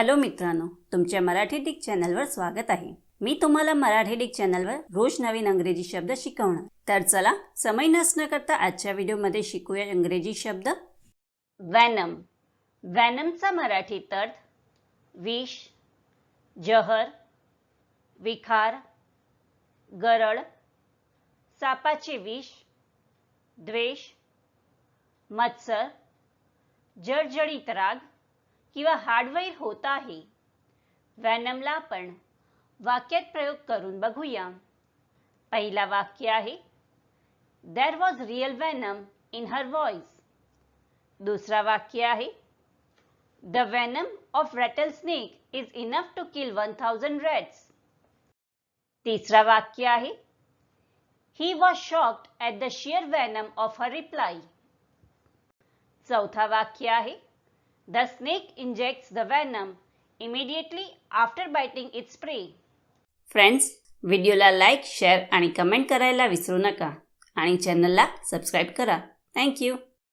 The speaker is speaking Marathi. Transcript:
हॅलो मित्रांनो तुमच्या मराठी डिक चॅनलवर स्वागत आहे. मी तुम्हाला मराठी डिक चॅनलवर रोज नवीन अंग्रेजी शब्द शिकवणार. तर चला समय नसणं करता आजच्या व्हिडिओमध्ये शिकूया इंग्रजी शब्द. वॅनम वॅनमचा मराठी अर्थ विष जहर विखार गरळ सापाचे विष द्वेष मत्सर जळजळीत राग किंवा हार्डवेअर होत आहे. व्हॅनमला आपण वाक्यात प्रयोग करून बघूया. पहिला वाक्य आहे there was real venom in her voice दुसरा वाक्य आहे the venom of rattle snake is enough to kill one thousand rats तिसरा वाक्य आहे he was shocked at the sheer venom of her reply चौथा वाक्य आहे द स्नेक injects the venom immediately after biting its prey. Friends व्हिडिओला लाईक शेअर आणि कमेंट करायला विसरू नका. आणि चॅनलला सबस्क्राईब करा. थँक्यू